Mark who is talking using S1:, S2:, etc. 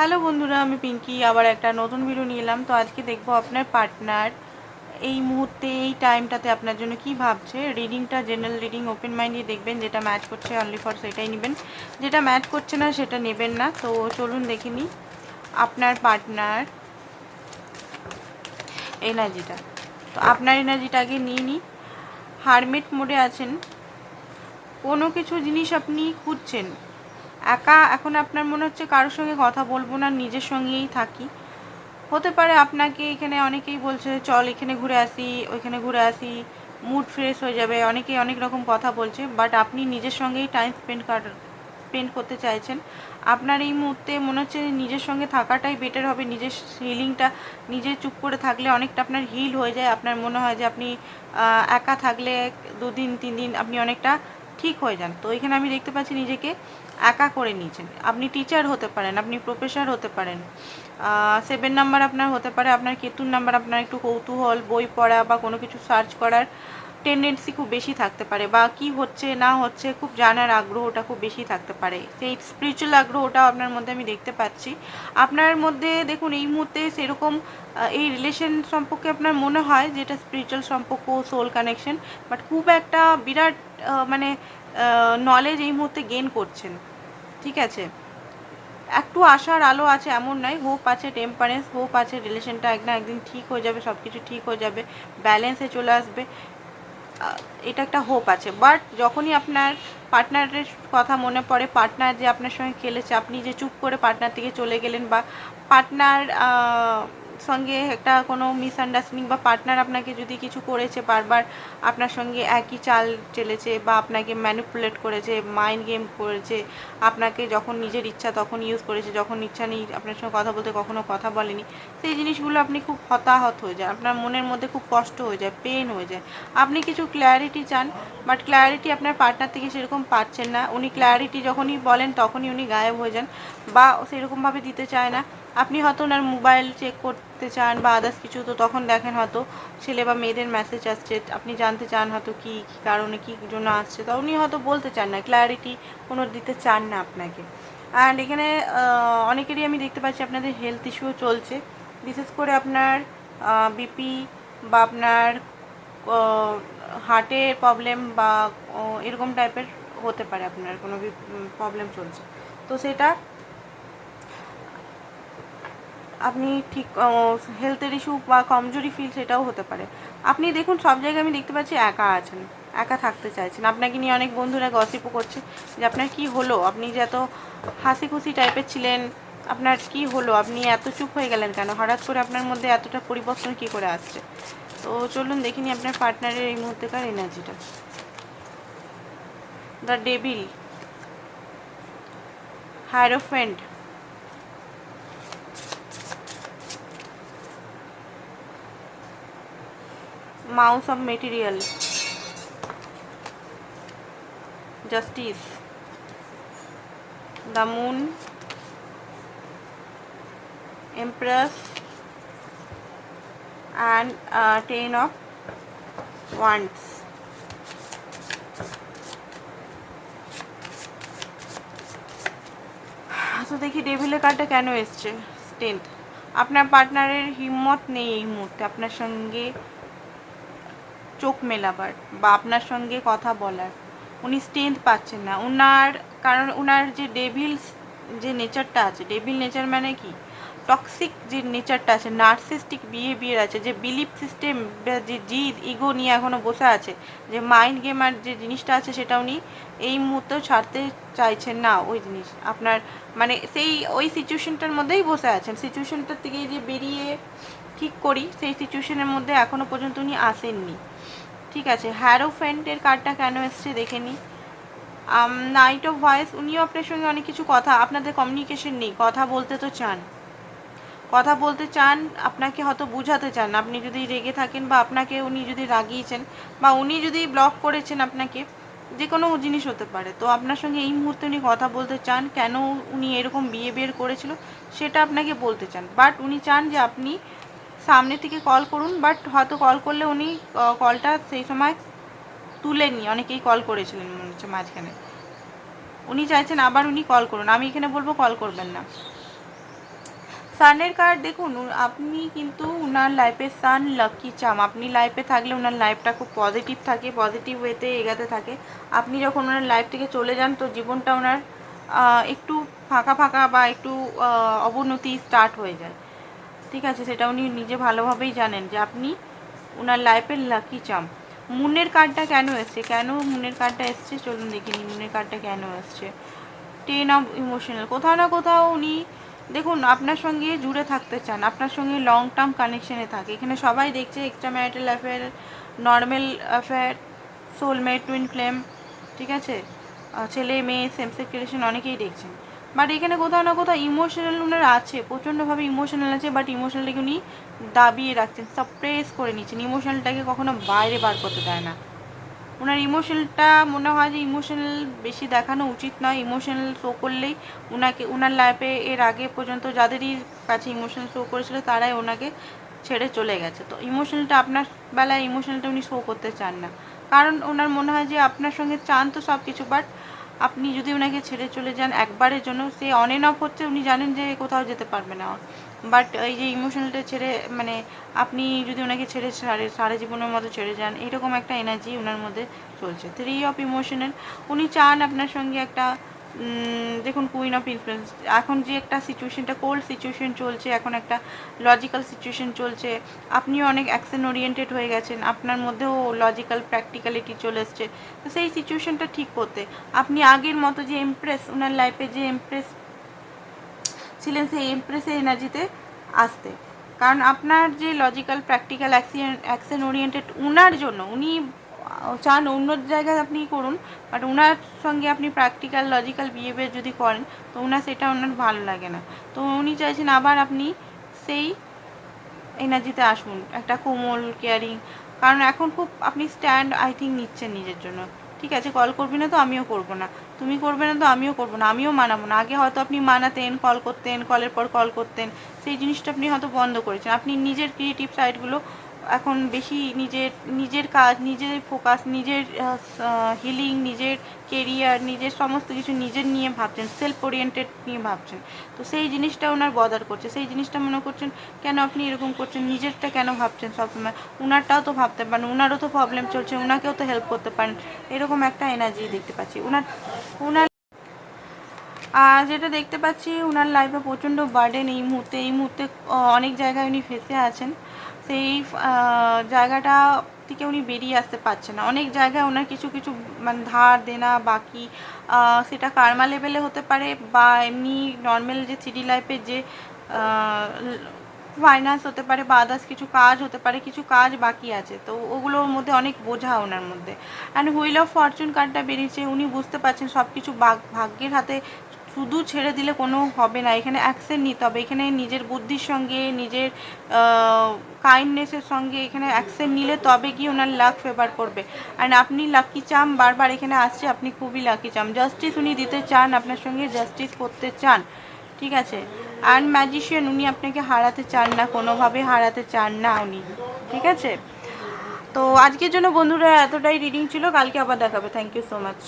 S1: Hello বন্ধুরা, আমি পিঙ্কি। আবার একটা নতুন ভিডিও নিয়ে এলাম। তো আজকে দেখব আপনার পার্টনার এই মুহূর্তে, এই টাইমটাতে আপনার জন্য কি ভাবছে। রিডিংটা জেনারেল রিডিং ওপেন মাইন্ডে দেখবেন, যেটা ম্যাচ করছে অনলি ফর সেটাই নেবেন। যেটা ম্যাচ করছে না, সেটা নেবেন না। তো চলুন দেখে নিই আপনার পার্টনার এনার্জিটা তো আপনার এনার্জিটা আগে নিয়ে নিই। হারমেট মোডে আছেন। কোনো কিছু জিনিস আপনি খুঁজছেন একা এখন আপনার মনে হচ্ছে কারোর সঙ্গে কথা বলব না, নিজের সঙ্গেই থাকি। হতে পারে আপনাকে এখানে অনেকেই বলছে, চল এখানে ঘুরে আসি, ওইখানে ঘুরে আসি। মুড ফ্রেশ হয়ে যাবে, অনেকেই অনেক রকম কথা বলছে বাট আপনি নিজের সঙ্গেই টাইম স্পেন্ড স্পেন্ড করতে চাইছেন। আপনার এই মুহূর্তে মনে হচ্ছে নিজের সঙ্গে থাকাটাই বেটার হবে, নিজের হিলিংটা নিজে চুপ করে থাকলে অনেকটা আপনার হিল হয়ে যায়। আপনার মনে হয় যে আপনি একা থাকলে দুদিন তিন দিন আপনি অনেকটা ঠিক হয়ে যান। তো এখানে আমি দেখতে পাচ্ছি নিজেকে একা করে নিয়েছেন। আপনি টিচার হতে পারেন, আপনি প্রফেসর হতে পারেন। সেভেন নাম্বার আপনার হতে পারে। আপনার কেতুর নাম্বার আপনার একটু কৌতূহল, বই পড়া বা কোনো কিছু সার্চ করার টেন্ডেন্সি খুব বেশি থাকতে পারে বা কি হচ্ছে, না হচ্ছে, খুব জানার আগ্রহটা খুব বেশি থাকতে পারে। সেই স্পিরিচুয়াল আগ্রহটাও আপনার মধ্যে আমি দেখতে পাচ্ছি। আপনার মধ্যে দেখুন, এই মুহূর্তে সেরকম এই রিলেশন সম্পর্কে আপনার মনে হয় যেটা স্পিরিচুয়াল সম্পর্ক সোল কানেকশন বাট খুব একটা বিরাট মানে নলেজ এই মুহূর্তে গেন করছেন। ঠিক আছে? একটু আশার আলো আছে এমন নয় হোপ আছে টেম্পারেন্স হোপ আছে রিলেশনটা এক না একদিন ঠিক হয়ে যাবে সব কিছু ঠিক হয়ে যাবে ব্যালেন্সে চলে আসবে। এটা একটা হোপ আছে। বাট যখনই আপনার পার্টনারের কথা মনে পড়ে পার্টনার যে আপনার সঙ্গে খেলেছে, আপনি যে চুপ করে পার্টনার থেকে চলে গেলেন বা পার্টনার সঙ্গে একটা কোনো মিসআন্ডারস্ট্যান্ডিং বা পার্টনার আপনাকে যদি কিছু করেছে বারবার, আপনার সঙ্গে একই চাল চেলেছে বা আপনাকে ম্যানিপুলেট করেছে মাইন্ড গেম করেছে, আপনাকে যখন নিজের ইচ্ছা তখন ইউজ করেছে, যখন ইচ্ছা নেই আপনার সঙ্গে কথা বলতে কখনো কথা বলেনি, সেই জিনিসগুলো আপনি খুব হতাহত হয়ে যায় আপনার মনের মধ্যে খুব কষ্ট হয়ে যায় পেন হয়ে যায়। আপনি কিছু ক্ল্যারিটি চান বাট ক্ল্যারিটি আপনার পার্টনার থেকে সেরকম পাচ্ছেন না। উনি ক্ল্যারিটি যখনই বলেন তখনই উনি গায়েব হয়ে যান বা সেরকমভাবে দিতে চায় না। আপনি হয়তো ওনার মোবাইল চেক করতে চান বা আদার্স কিছু, তো তখন দেখেন হয়তো ছেলে বা মেয়েদের মেসেজ আসছে, আপনি জানতে চান হয়তো কী কী কারণে, কী জন্য আসছে, তা উনি হয়তো বলতে চান না ক্ল্যারিটি কোনো দিতে চান না আপনাকে। অ্যান্ড এখানে অনেকেরই আমি দেখতে পাচ্ছি আপনাদের হেলথ ইস্যুও চলছে। বিশেষ করে আপনার বিপি বা আপনার হার্টের প্রবলেম বা এরকম টাইপের হতে পারে আপনার কোনো প্রবলেম চলছে। তো সেটা আপনি ঠিক হেলথের ইস্যু বা কমজোরি ফিল সেটাও হতে পারে। আপনি দেখুন, সব জায়গায় আমি দেখতে পাচ্ছি একা আছেন, একা থাকতে চাইছেন। আপনাকে নিয়ে অনেক বন্ধুরা গসিপও করছে যে, আপনার কি হলো? আপনি যে এত হাসি খুশি টাইপের ছিলেন, আপনার কি হলো? আপনি এত চুপ হয়ে গেলেন কেন? হঠাৎ করে আপনার মধ্যে এতটা পরিবর্তন কি করে আসছে? তো চলুন দেখিনি আপনার পার্টনারের এই মুহূর্তেকার এনার্জিটা the devil hierophant mouse of material justice the moon empress and uh, ten of wands তো দেখি ডেভিলের কার্ডটা কেন এসছে স্ট্রেংথ আপনার পার্টনারের হিম্মত নেই এই মুহূর্তে আপনার সঙ্গে চোখ মেলাবার বা আপনার সঙ্গে কথা বলার। উনি স্ট্রেংথ পাচ্ছেন না। উনার, কারণ উনার যে ডেভিল যে নেচারটা আছে ডেভিল নেচার মানে কি? টক্সিক যে নেচারটা আছে নার্সিস্টিক বিহেভিয়ার আছে, যে বিলিফ সিস্টেম যে জিদ ইগো নিয়ে এখনও বসে আছে, যে মাইন্ড গেমার যে জিনিসটা আছে, সেটা উনি এই মুহূর্তেও ছাড়তে চাইছেন না ওই জিনিস। আপনার মানে সেই, ওই সিচুয়েশনটার মধ্যেই বসে আছেন। সিচুয়েশনটার থেকে যে বেরিয়ে ঠিক করি, সেই সিচুয়েশনের মধ্যে এখনও পর্যন্ত উনি আসেননি। ঠিক আছে হ্যারোফেন্টের কার্ডটা কেন এসছে দেখে নিই নাইট অফ ভয়েস উনিও আপনার সঙ্গে অনেক কিছু কথা, আপনাদের কমিউনিকেশন নেই, কথা বলতে তো চান। কথা বলতে চান, আপনাকে হয়তো বুঝাতে চান, আপনি যদি রেগে থাকেন বা আপনাকে উনি যদি রাগিয়েছেন বা উনি যদি ব্লক করেছেন আপনাকে যে কোনো জিনিস হতে পারে। তো আপনার সঙ্গে এই মুহূর্তে উনি কথা বলতে চান, কেন উনি এরকম বিয়ে করেছিল, সেটা আপনাকে বলতে চান। বাট উনি চান যে আপনি সামনে থেকে কল করুন বাট হয়তো কল করলে উনি কলটা সেই সময় তুলেনি অনেকেই কল করেছিলেন মনে হচ্ছে মাঝখানে। উনি চাইছেন আবার উনি কল করুন। আমি এখানে বলব কল করবেন না। সানের কার্ড দেখুন আপনি কিন্তু ওনার লাইফে সান লাকি চাম আপনি লাইফে থাকলে ওনার লাইফটা খুব পজিটিভ থাকে পজিটিভ ওয়েতে এগাতে থাকে। আপনি যখন ওনার লাইফ থেকে চলে যান, তো জীবনটা ওনার একটু ফাঁকা ফাঁকা বা একটু অবনতি স্টার্ট হয়ে যায়। ঠিক আছে, সেটা উনি নিজে ভালোভাবেই জানেন যে আপনি ওনার লাইফের লাকি চাম মুনের কার্ডটা কেন এসছে? কেন মুনের কার্ডটা এসছে? চলুন দেখিনি মুনের কার্ডটা কেন এসছে? টেন অফ ইমোশনাল কোথাও না কোথাও উনি, দেখুন, আপনার সঙ্গে জুড়ে থাকতে চান, আপনার সঙ্গে লং টার্ম কানেকশানে থাকে। এখানে সবাই দেখছে extra marital affair normal affair soulmate twin flame ঠিক আছে? ছেলে, মেয়ে সেম সেক্স রিলেশন অনেকেই দেখছেন। বাট এখানে কোথাও না কোথাও ইমোশনাল ওনার আছে, প্রচণ্ডভাবে ইমোশনাল আছে বাট ইমোশনালটাকে উনি দাবিয়ে রাখছেন সাপ্রেস করে নিচ্ছেন। ইমোশনালটাকে কখনো বাইরে বার করতে দেয় না। ওনার ইমোশনালটা মনে হয় যে ইমোশনাল বেশি দেখানো উচিত নয়। ইমোশনাল শো করলেই ওনাকে ওনার লাইফে এর আগে পর্যন্ত যাদেরই কাছে ইমোশনাল শো করেছিল, তারাই ওনাকে ছেড়ে চলে গেছে। তো ইমোশনালটা আপনার বেলায় ইমোশনালটা উনি শো করতে চান না। কারণ ওনার মনে হয় যে আপনার সঙ্গে চান তো সব কিছু বাট আপনি যদি ওনাকে ছেড়ে চলে যান একবারের জন্য, সে অন এন্ড অফ হচ্ছে, উনি জানেন যে কোথাও যেতে পারবে না। বাট এই যে ইমোশনালটা ছেড়ে মানে আপনি যদি ওনাকে ছেড়ে সারে, সারা জীবনের মতো ছেড়ে যান, এরকম একটা এনার্জি ওনার মধ্যে চলছে। থ্রি অফ ইমোশনাল উনি চান আপনার সঙ্গে একটা দেখুন কুইন অফ ইনফ্লুয়েন্স এখন যে একটা সিচুয়েশনটা কোল্ড সিচুয়েশন চলছে, এখন একটা লজিক্যাল সিচুয়েশন চলছে, আপনিও অনেক অ্যাকশন ওরিয়েন্টেড হয়ে গেছেন, আপনার মধ্যেও লজিক্যাল প্র্যাকটিক্যালিটি চলে এসছে, তো সেই সিচুয়েশনটা ঠিক করতে। আপনি আগের মতো যে এমপ্রেস ওনার লাইফে যে এমপ্রেস ছিলেন, সেই এমপ্রেসের এনার্জিতে আসতে। কারণ আপনার যে logical practical action action oriented উনার জন্য, উনি চান অন্য জায়গায় আপনি করুন বাট ওনার সঙ্গে আপনি প্র্যাকটিক্যাল লজিক্যাল বিহেভিয়ার যদি করেন, তো ওনার সেটা ওনার ভালো লাগে না। তো উনি চাইছেন আবার আপনি সেই এনার্জিতে আসুন, একটা কোমল কেয়ারিং কারণ এখন খুব আপনি স্ট্যান্ড আই থিঙ্ক নিচ্ছেন নিজের জন্য। ঠিক আছে কল করবি না তো আমিও করব না। তুমি করবে না তো আমিও করব না, আমিও মানাবো না। আগে হয়তো আপনি মানাতেন কল করতেন কলের পর কল করতেন, সেই জিনিসটা আপনি হয়তো বন্ধ করেছেন। আপনি নিজের ক্রিয়েটিভ সাইডগুলো এখন বেশি নিজের নিজের কাজ, নিজের ফোকাস নিজের হিলিং নিজের কেরিয়ার নিজের সমস্ত কিছু নিজের নিয়ে ভাবছেন সেলফ ওরিয়েন্টেড নিয়ে ভাবছেন। তো সেই জিনিসটা ওনার বদার করছে। সেই জিনিসটা মনে করছেন, কেন আপনি এরকম করছেন? নিজেরটা কেন ভাবছেন সবসময়? ওনারটাও তো ভাবতে পারেন ওনারও তো প্রবলেম চলছে ওনাকেও তো হেল্প করতে পারেন। এরকম একটা এনার্জি দেখতে পাচ্ছি। ওনার ওনার আর যেটা দেখতে পাচ্ছি ওনার লাইফে প্রচণ্ড বার্ডেন এই মুহূর্তে এই মুহূর্তে অনেক জায়গায় উনি ফেসে আছেন। সেই জায়গাটা থেকে উনি বেরিয়ে আসতে পারছে না। অনেক জায়গায় ওনার কিছু কিছু মানে ধার দেনা বাকি সেটা কার্মা লেভেলে হতে পারে বা এমনি নর্মাল যে সিটি লাইফের যে ফাইন্যান্স হতে পারে বা আদার্স কিছু কাজ হতে পারে, কিছু কাজ বাকি আছে। তো ওগুলোর মধ্যে অনেক বোঝা ওনার মধ্যে। অ্যান্ড হুইল অফ ফরচুন কার্ডটা বেরিয়েছে, উনি বুঝতে পারছেন সব কিছু ভাগ্যের হাতে শুধু ছেড়ে দিলে কোনো হবে না, এখানে অ্যাকশন নিতে হবে। এখানে নিজের বুদ্ধির সঙ্গে, নিজের কাইন্ডনেসের সঙ্গে এখানে অ্যাকশন নিলে তবে কি ওনার লাক ফেভার করবে। অ্যান্ড আপনি লাকি চাম বারবার এখানে আসছে, আপনি খুবই লাকি চাম জাস্টিস উনি দিতে চান, আপনার সঙ্গে জাস্টিস করতে চান, ঠিক আছে? অ্যান্ড ম্যাজিশিয়ান উনি আপনাকে হারাতে চান না, কোনোভাবে হারাতে চান না উনি, ঠিক আছে? তো আজকের জন্য বন্ধুরা এতটাই রিডিং ছিল, কালকে আবার দেখাবে। Thank you so much